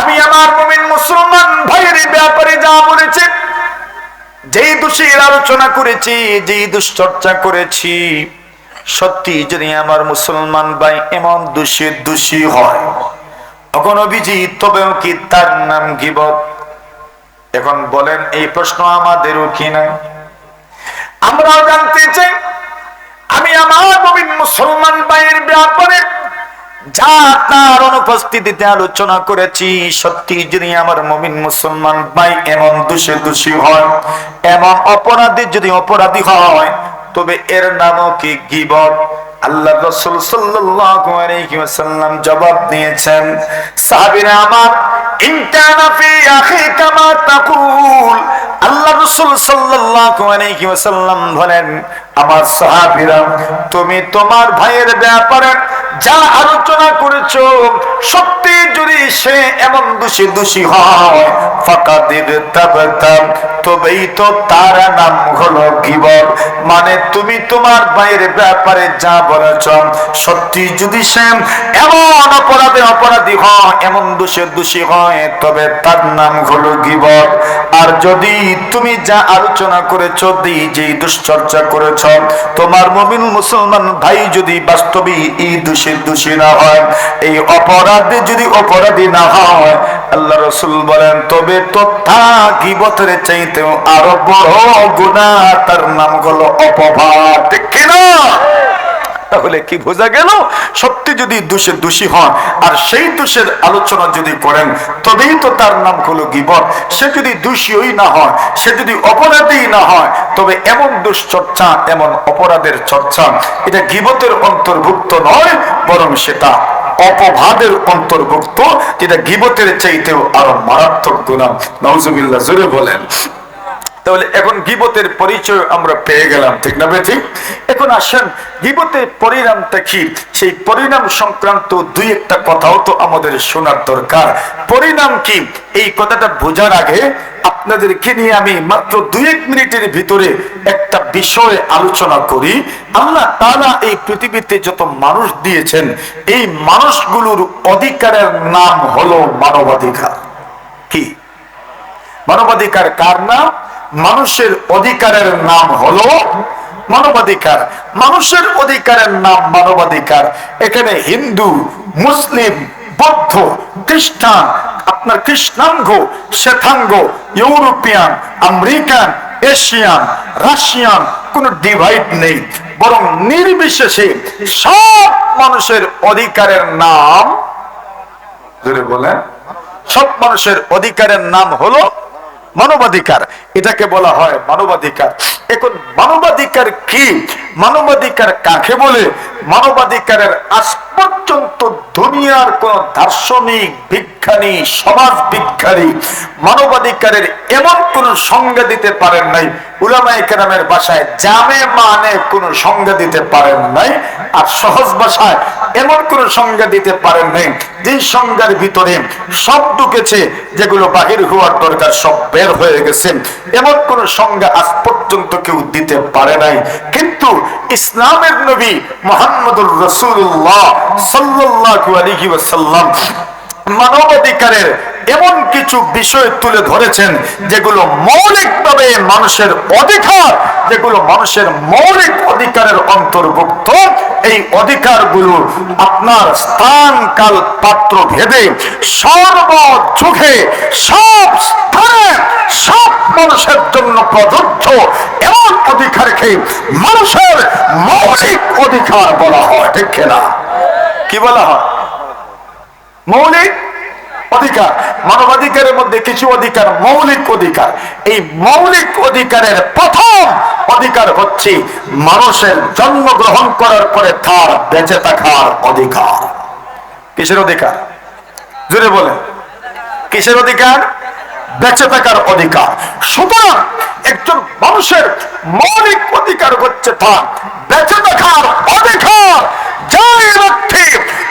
আমি আমার মুসলমান ভাইয়ের ব্যাপারে যা বলেছি, যেই দোষীর আলোচনা করেছি, যেই দুশ্চর্চা করেছি, সত্যি যদি আমার মুসলমান ভাই এমন দোষী দোষী হয়, তখন অভিজিৎ তবেও কি তার নাম গিবত এখন বলেন, এই প্রশ্ন আমাদেরও কি নাই? আমরাও জানতে চাই আমি আমার নবীন মুসলমান ভাইয়ের ব্যাপারে যা তার অনুপস্থিতিতে আলোচনা করেছি, সত্যি যদি আমার মমিন মুসলমান ভাই এমন দোষে দোষী হয়, এমন অপরাধী যদি অপরাধী হয়, তবে এর নামও কি গিবত? আল্লাহ রসুল ওয়াসাল্লাম জবাব দিয়েছেন, সাহাবীরা আমার ইন কানা ফি আখিকা মা তাকুল। আল্লাহ রসুল সাল্লাল্লাহু আলাইহি ওয়াসাল্লাম বলেন, আমার সাহাবীরা, তুমি তোমার ভাইয়ের ব্যাপারে যা আলোচনা করেছ, সত্যি যদি সে এমন দোষী দোষী হয় ফাকাদির তাবতাম তবেই তো তার নাম হলো গিবর। মানে তুমি তোমার ভাইয়ের ব্যাপারে যা বলেছ, সত্যি যদি সে এমন অপরাধে অপরাধী হয়, এমন দোষে দোষী হয়, তবে তার নাম হলো আর যদি তুমি যা আলোচনা করেছ দিই যে দুশ্চর্চা করেছ, তোমার মমিন মুসলমান ভাই যদি বাস্তবে এই দোষের দোষী না হয়, এই অপরাধে যদি অপরাধী না হয় আল্লাহ রসুল বলেন, তবে তো তা গিবতের চাইতেও আরও বড় গুণা তার নাম হলো অপবাদ কিনা তাহলে কি বোঝা গেল? সত্যি যদি দোষে দোষী হন, আর সেই দোষের আলোচনা যদি করেন, তবেই তো তার নাম হলো গিবত। সে যদি দোষীই না হয়, সে যদি অপরাধী না হয়, তবে এমন দুশ্চর্চা, এমন অপরাধের চর্চা, এটা গিবতের অন্তর্ভুক্ত নয়, বরং সেটা অপবাদের অন্তর্ভুক্ত যেটা গিবতের চাইতেও আরও মারাত্মক গুণা নজুবিল্লা জুড়ে বলেন। তাহলে এখন গিবতের পরিচয় আমরা পেয়ে গেলাম, ঠিক না ঠিক এখন আসেন, গিবতের পরিণামটা কি? সেই পরিণাম সংক্রান্ত দুই একটা কথাও তো আমাদের শোনার দরকার। পরিণাম কি? এই কথাটা বোঝার আগে আপনাদেরকে নিয়ে আমি মাত্র দুই এক মিনিটের ভিতরে একটা বিষয় আলোচনা করি। আল্লাহ তারা এই পৃথিবীতে যত মানুষ দিয়েছেন, এই মানুষগুলোর অধিকারের নাম হলো মানবাধিকার। কি? মানবাধিকার কার নাম? মানুষের অধিকারের নাম হলো মানবাধিকার। মানুষের অধিকারের নাম মানবাধিকার। এখানে হিন্দু, মুসলিম, বৌদ্ধ, খ্রিস্টান, আপনার কৃষ্ণাঙ্গ, শ্বেতাঙ্গ, ইউরোপিয়ান, আমেরিকান, এশিয়ান, রাশিয়ান, কোন ডিভাইড নেই। বরং নির্বিশেষে সব মানুষের অধিকারের নাম বলেন, সব মানুষের অধিকারের নাম হলো মানবাধিকার, এটাকে বলা হয় মানবাধিকার। এখন মানবাধিকার কি? মানবাধিকার কাকে বলে? মানবাধিকারের আজ পর্যন্ত দুনিয়ার কোন দার্শনিক, বিজ্ঞানী, সমাজ বিজ্ঞানী মানবাধিকারের এমন কোন সংজ্ঞা দিতে পারেন নাই জামে মানে কোন সংজ্ঞা দিতে পারেন নাই, আর সহজ এমন কোন সংজ্ঞা দিতে পারেন নাই, যে সংজ্ঞার ভিতরে সব ঢুকেছে, যেগুলো বাহির হওয়ার দরকার, সব বের হয়ে গেছে। এমন কোন সংজ্ঞা আজ পর্যন্ত কেউ দিতে পারে নাই। কিন্তু ইসলামের নবী মোহাম্মদুর রসুল্লাহ ওয়াসাল্লাম মানবাধিকারের এমন কিছু বিষয় তুলে ধরেছেন যেগুলো মৌলিকভাবে মানুষের অধিকার, যেগুলো মানুষের মৌলিক অধিকারের অন্তর্ভুক্ত। এই অধিকারগুলো আপনার স্থান কাল পাত্র ভেদে সর্বযুগে সব স্থানে সব মানুষের জন্য প্রযোজ্য এমন অধিকারকে মানুষের মৌলিক অধিকার বলা হয়, ঠিক কিনা? কি বলা হয়? মৌলিক অধিকার। মানবাধিকারের মধ্যে কিছু অধিকার, মৌলিক অধিকার। এই মৌলিক অধিকারের প্রথম অধিকার হচ্ছে মানুষের জন্মগ্রহণ করার পরে তার বেঁচে থাকার অধিকার। কিসের অধিকার? জুড়ে বলে কিসের অধিকার? বেঁচে থাকার অধিকার। সুতরাং একজন মানুষের মৌলিক অধিকার হচ্ছে তার বেঁচে থাকার অধিকার। যাই ব্যক্তি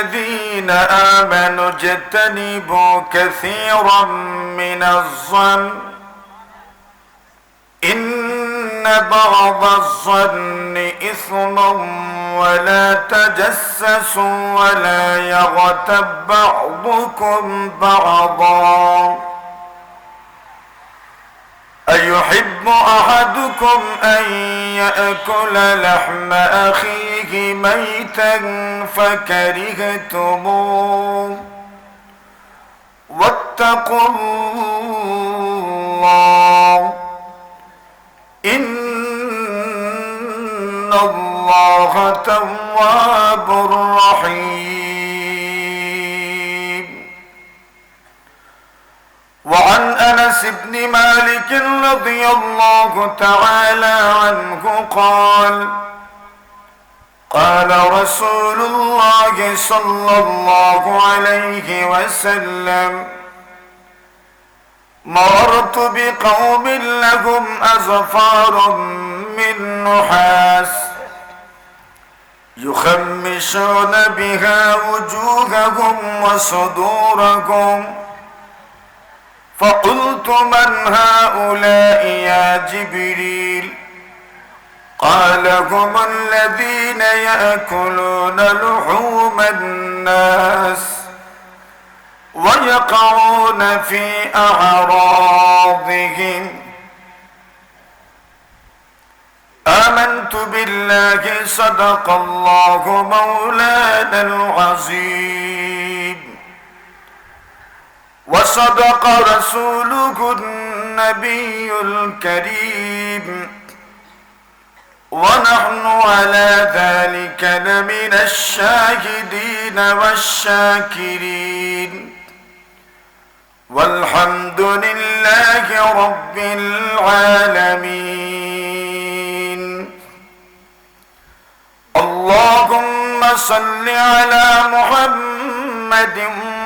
الذين آمنوا اجتنبوا كثيرا من الظن. إن بعض الظن إثم ولا تجسسوا ولا يغتب بعضكم بعضا. أيحب أحدكم أن يأكل لحم أخيه ميتا فكرهتموه؟ واتقوا الله. إن الله تواب رحيم. رضي الله تعالى عنه قال قال رسول الله صلى الله عليه وسلم مررت بقوم لهم أزفار من نحاس يخمشون بها وجوههم وصدورهم. فقلت من هؤلاء يا جبريل؟ قال هم الذين يأكلون لحوم الناس ويقعون في أعراضهم. آمنت بالله صدق الله مولانا العظيم. وصدق رسوله النبي الكريم. ونحن على ذلك لمن الشاهدين والشاكرين. والحمد لله رب العالمين. اللهم صل على محمد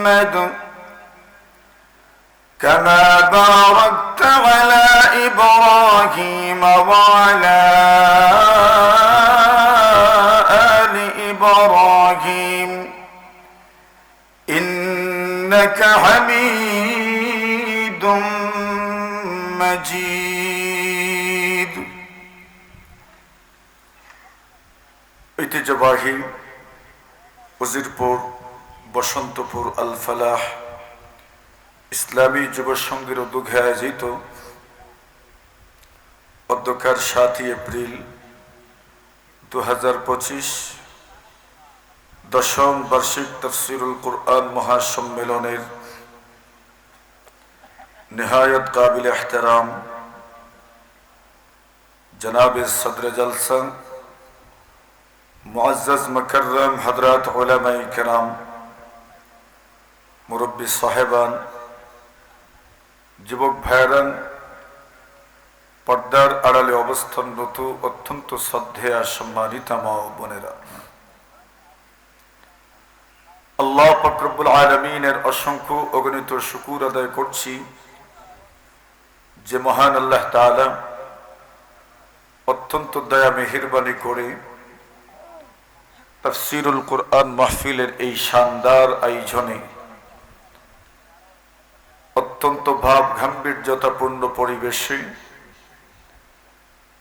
محمد كما باركت على إبراهيم وعلى آل إبراهيم إنك حميد مجيد ঐতিহ্যবাহী উজিরপুর বসন্তপুর আল ফালাহ ইসলামী যুব সংঘের উদ্যোগে আয়োজিত অধ্যকার সাতই এপ্রিল দু পঁচিশ দশম বার্ষিক তফসিরুল কোরআন মহাসম্মেলনের নেহায়ত কাবিল এহতারাম জনাব সদর জলসা মুআজ্জাজ মকরম হজরত ওলামাই কেরাম মুরব্বী সাহেবান, যুবক ভাইরান পর্দার আড়ালে অবস্থানরত অত্যন্ত শ্রদ্ধেয়া সম্মানিতা মা বোনেরা। আল্লাহ ফকরবুল আলমিনের অসংখ্য অগণিত শুকুর আদায় করছি যে মহান আল্লাহ তালা অত্যন্ত দয়া মেহরবানি করে তফসিরুল কোরআন মাহফিলের এই শানদার আয়োজনে অত্যন্ত ভাব গাম্ভীর্যতাপূর্ণ পরিবেশে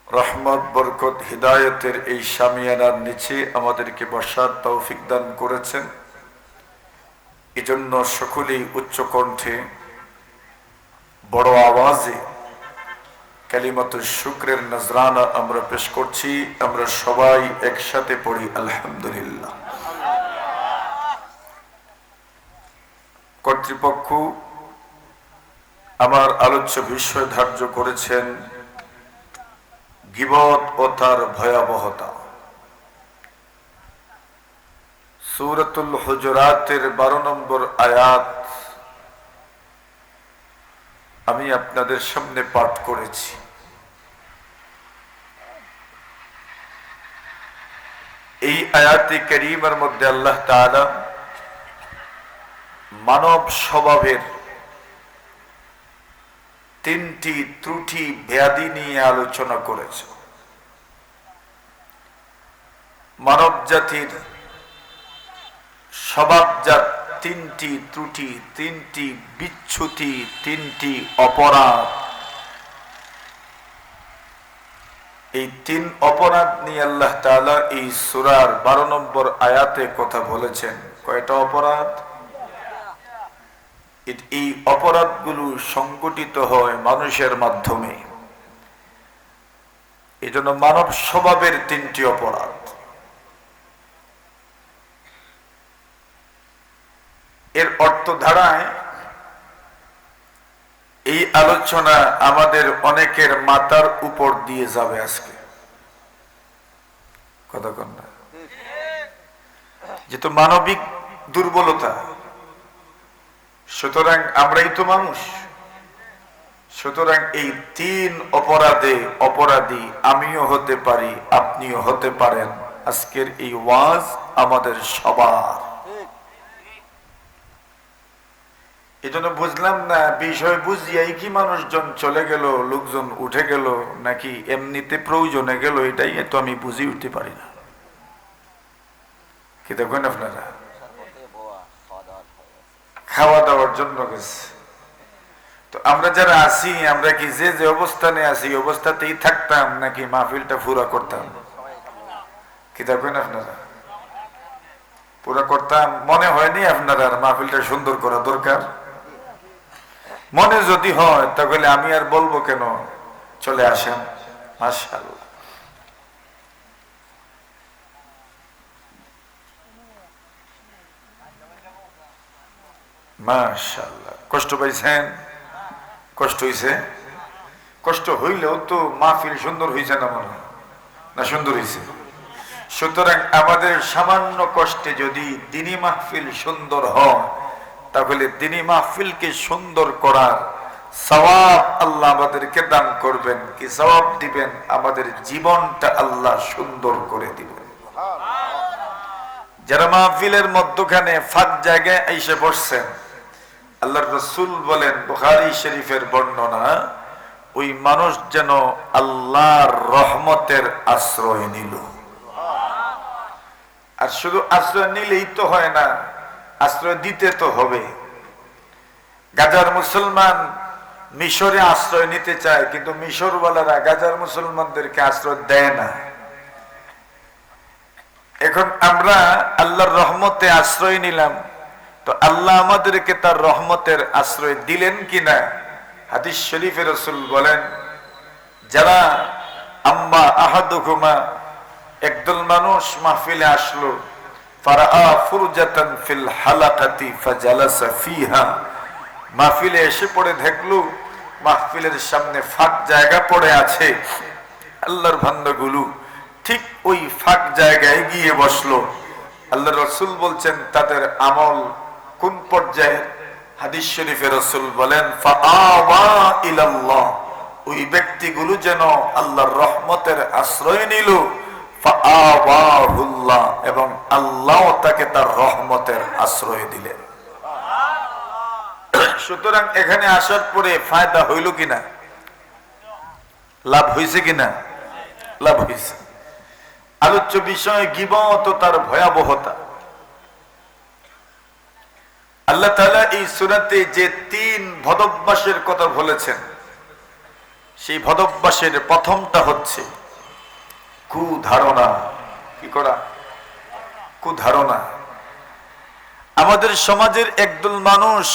রহমত, বরকত, হৃদায়তের এই সামিয়ানার নিচে আমাদেরকে বসার তৌফিক দান করেছেন। এজন্য সকলেই উচ্চ কণ্ঠে বড় আওয়াজে কালিমাত শুক্রের নজরানা আমরা পেশ করছি। আমরা সবাই একসাথে পড়ি, আলহামদুলিল্লাহ। কর্তৃপক্ষ আমার আলোচ্য বিষয় ধার্য করেছেন গিবত ও তার ভয়াবহতা। সুরতুল হুজরাতের বারো নম্বর আয়াত আমি আপনাদের সামনে পাঠ করেছি। এই আয়াতি করিমের মধ্যে আল্লাহ তাআলা মানব স্বভাবের তিনটি ত্রুটি ব্যাধি নিয়ে আলোচনা করেছে। মানব জাতির স্বভাবজাত তিনটি ত্রুটি, তিনটি বিচ্ছুতি, তিনটি অপরাধ। এই তিন অপরাধ নিয়ে আল্লাহ তাআলা এই সুরার বারো নম্বর আয়াতে কথা বলেছেন। কয়টা অপরাধ? এই অপরাধগুলো সংগঠিত হয় মানুষের মাধ্যমে। এই জন্য মানব স্বভাবের তিনটি অপরাধ। এর অর্থ ধারায়, এই আলোচনা আমাদের অনেকের মাথার উপর দিয়ে যাবে আজকে। কথা কন না। যেহেতু মানবিক দুর্বলতা সুতরাং আমরাই তো মানুষ। সুতরাং এই তিন অপরাধে অপরাধী আমিও হতে পারি, আপনিও হতে পারেন। আজকের এই ওয়াজ আমাদের সবার। এই জন্য বুঝলাম না, বিষয় বুঝিয়াই কি মানুষজন চলে গেল, লোকজন উঠে গেল, নাকি এমনিতে প্রয়োজনে গেল, এটাই তো আমি বুঝি উঠতে পারি না। কি দেখবেন আপনারা? খাওয়া দাওয়ার জন্য গেছে। তো আমরা যারা আছি, আমরা কি যে যে অবস্থানে আছি অবস্থাতেই থাকতাম নাকি মাহফিলটা পুরা করতাম? কি দেখবেন আপনারা? পুরা করতাম, মনে হয়নি আপনারা আর মাহফিলটা সুন্দর করা দরকার? মনে যদি হয়, তাহলে আমি আর বলব কেন? চলে আসেন, মাশাআল্লাহ। মাশাআল্লাহ। কষ্ট পাইছেন? কষ্ট হইছে? কষ্ট হইলেও তো মাহফিল সুন্দর হইছে না মনে না সুন্দর হইছে? সুতরাং আমাদের সামান্য কষ্টে যদি দিনী মাহফিল সুন্দর হয় তাহলে দিনী মাহফিলকে সুন্দর করার সওয়াব আল্লাহ আমাদেরকে দান করবেন। কি সওয়াব দিবেন? আমাদের জীবনটা আল্লাহ সুন্দর করে দিবেন। যারা মাহফিলের মধ্যখানে ফাঁক জায়গায় এসে বসছেন আল্লাহ রসুল বলেন বুখারি শরীফের বর্ণনা, ওই মানুষ যেন আল্লাহর রহমতের আশ্রয় নিল। আর শুধু আশ্রয় নিলেই তো হয় না, আশ্রয় দিতে তো হবে। গাজার মুসলমান মিশরে আশ্রয় নিতে চায়, কিন্তু মিশরওয়ালারা গাজার মুসলমানদেরকে আশ্রয় দেয় না। এখন আমরা আল্লাহর রহমতে আশ্রয় নিলাম। তো আল্লাহ আমাদেরকে তার রহমতের আশ্রয় দিলেন কিনা? হাদিস শরীফের রসুল বলেন, যারা আম্মা আহাদুকুমা একদল মানুষ মাহফিলে আসলো মাহফিলে এসে মাহফিলের সামনে ফাঁক জায়গা পড়ে আছে। আল্লাহর ঠিক ওই ফাঁক জায়গায় গিয়ে বসল। আল্লাহ রসুল বলছেন, তাদের আমল কোন পর্যায়ে হাদিস শরীফে রসুল বলেন ওই ব্যক্তিগুলো যেন আল্লাহর রহমতের আশ্রয় নিল। এবং আল্লাহ তাকে তার রহমতের আশ্রয় দিলেন। সুতরাং এখানে আসার পরে ফায়দা হইল কিনা? লাভ হয়েছে কিনা? লাভ হয়েছে আলোচ্য বিষয় গিবত তার ভয়াবহতা। আল্লাহ তাআলা এই সুরাতে যে তিন ভদভ্যাসের কথা বলেছেন, সেই ভদভ্যাসের প্রথমটা হচ্ছে কুধারণা কি করা? কুধারণা আমাদের সমাজের একদল মানুষ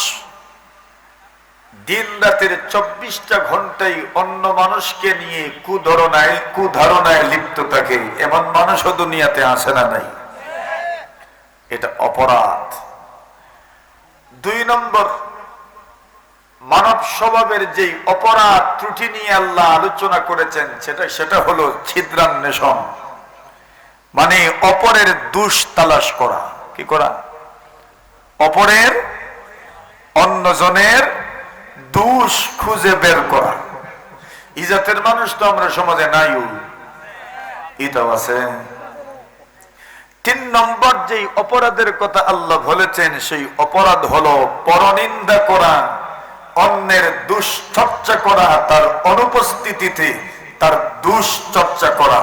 দিন রাতের চব্বিশটা ঘন্টাই অন্য মানুষকে নিয়ে কুধারণায় কুধারণায় লিপ্ত থাকে। এমন মানুষও দুনিয়াতে আসে না নাই? এটা অপরাধ। দুই নম্বর, মানব স্বভাবের যেই অপরাধ ত্রুটি নিয়ে আল্লাহ আলোচনা করেছেন, সেটা সেটা হলো ছিদ্রান্বেষণ। মানে অপরের দুষ তালাশ করা। কি করা? অপরের অন্যজনের দুষ খুঁজে বের করা। ইজাতের মানুষ তো আমরা সমাজে নাই ইটাও আছে। তিন নম্বর যেই অপরাধের কথা আল্লাহ বলেছেন, সেই অপরাধ হলো পরনিন্দা করা, অন্যের দুশ্চর্চা করা, তার অনুপস্থিতিতে তার দুশ্চর্চা করা।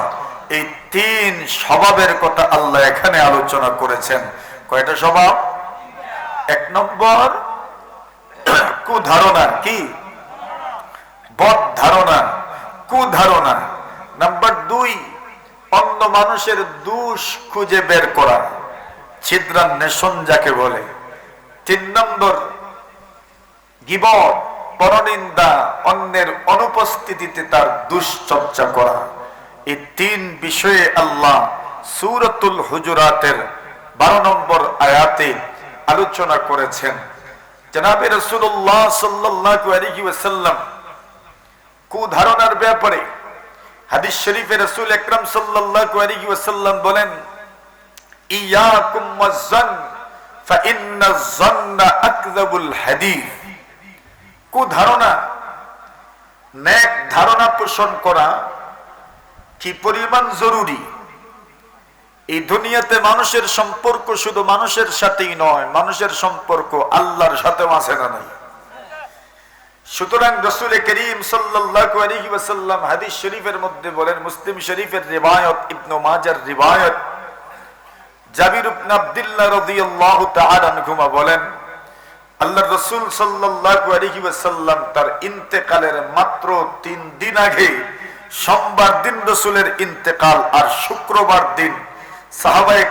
এই তিন স্বভাবের কথা আল্লাহ এখানে আলোচনা করেছেন। কয়টা স্বভাব? এক নম্বর, কুধারণা, কি? বদ ধারণা কুধারণা। নাম্বার দুই অন্য মানুষের দুষ খুঁজে বের করা, ছিদ্রান্বেষণ যাকে বলে। তিন নম্বর, গিবত, পরনিন্দা, অন্যের অনুপস্থিতিতে তার দুশ্চর্চা করা। এই তিন বিষয়ে আল্লাহ সুরতুল হুজুরাতের বারো নম্বর আয়াতে আলোচনা করেছেন। জনাবে রসুল্লাহ ওয়াসাল্লাম, কুধারণার ব্যাপারে হাদিস শরীফে রসুল আকরাম সাল্লাল্লাহু আলাইহি ওয়াসাল্লাম বলেন, ইয়াকুম ওয়াজ্জান, ফাইন্না যান্না আকযাবুল হাদিস। কুধারণা, নেক ধারণা পোষণ করা কি পরিমাণ জরুরি? এই দুনিয়াতে মানুষের সম্পর্ক শুধু মানুষের সাথেই নয়, মানুষের সম্পর্ক আল্লাহর সাথেও আছে না নাই? সুতরাং রসুল করিম ওয়াসাল্লাম হাদিস শরীফের মধ্যে বলেন, মুসলিম শরীফের রিওয়ায়াত ইবনু মাজার বলেন আল্লাহ রসুল তার ইন্তেকালের মাত্র দিন আগে সোমবার দিন রসুলের ইন্তেকাল আর শুক্রবার দিন সাহাবায়ে